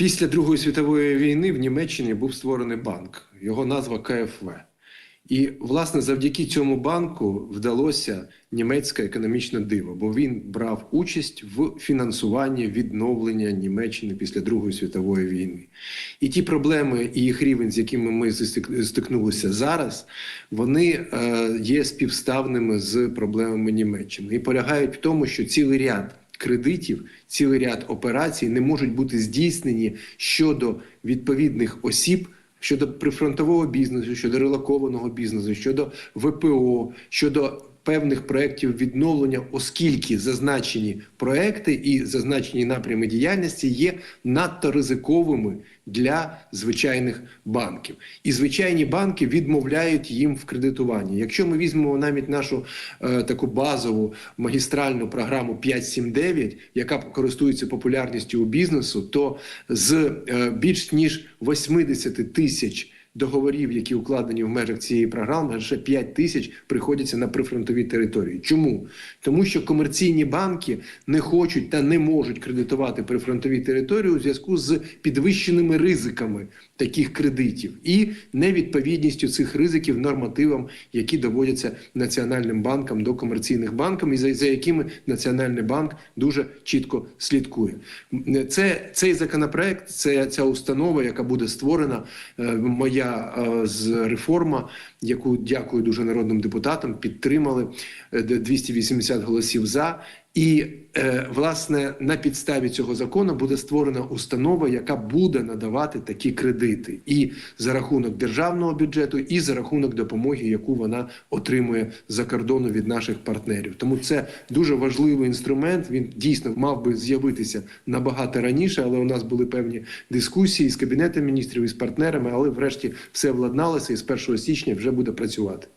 Після Другої світової війни в Німеччині був створений банк. Його назва КФВ. І, власне, завдяки цьому банку вдалося німецьке економічне диво, бо він брав участь в фінансуванні відновлення Німеччини після Другої світової війни. І ті проблеми і їх рівень, з якими ми стикнулися зараз, вони е, є співставними з проблемами Німеччини і полягають в тому, що цілий ряд кредитів, цілий ряд операцій не можуть бути здійснені щодо відповідних осіб. Щодо прифронтового бізнесу, щодо релокованого бізнесу, щодо ВПО, щодо певних проєктів відновлення, оскільки зазначені проекти і зазначені напрями діяльності є надто ризиковими для звичайних банків. І звичайні банки відмовляють їм в кредитуванні. Якщо ми візьмемо навіть нашу е, таку базову магістральну програму 579, яка користується популярністю у бізнесу, то з е, більш ніж 80 тисяч договорів, які укладені в межах цієї програми, лише 5 тисяч приходяться на прифронтові території. Чому? Тому що комерційні банки не хочуть та не можуть кредитувати прифронтові території у зв'язку з підвищеними ризиками таких кредитів і невідповідністю цих ризиків нормативам, які доводяться національним банкам до комерційних банків, і за, за якими Національний банк дуже чітко слідкує. Це цей законопроект, це ця установа, яка буде створена. е, Моя е, з реформа, яку дякую дуже народним депутатам, підтримали е, 280 голосів за. І е, власне на підставі цього закону буде створена установа, яка буде надавати такі кредити, і за рахунок державного бюджету, і за рахунок допомоги, яку вона отримує за кордону від наших партнерів. Тому це дуже важливий інструмент. Він дійсно мав би з'явитися набагато раніше, але у нас були певні дискусії з кабінетом міністрів і з партнерами. Але врешті все владналося, і з 1 січня вже буде працювати.